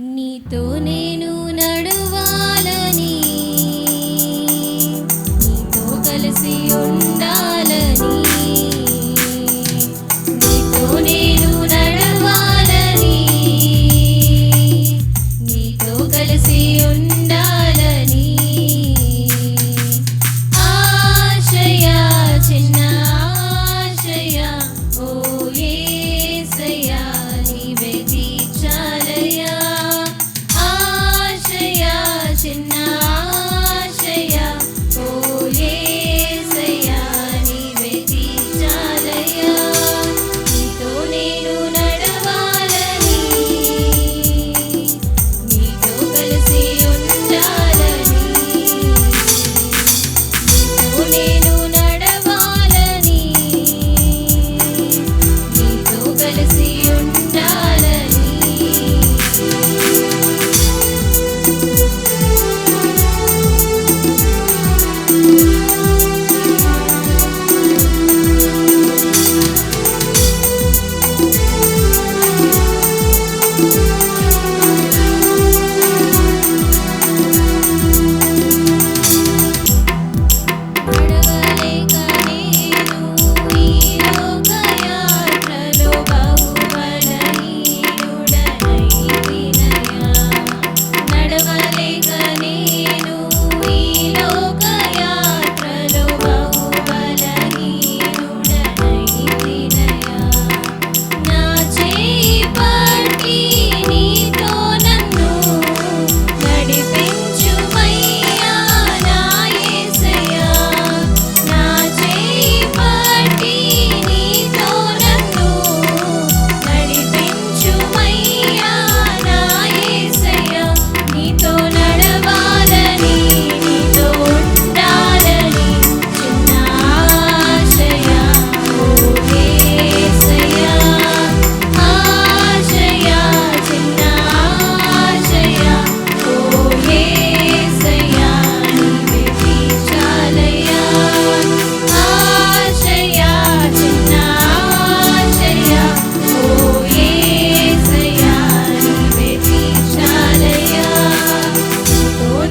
నీతో నేను నడవాలని నీతో కలిసి ఉండాలని.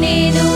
Jesus.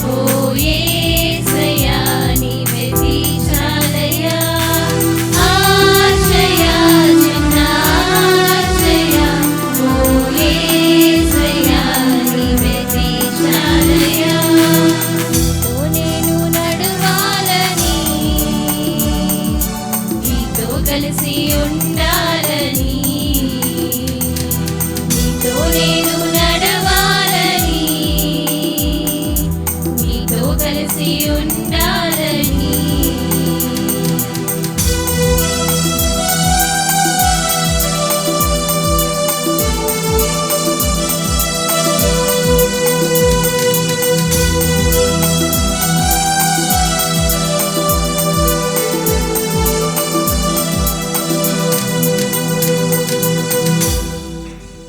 Oh.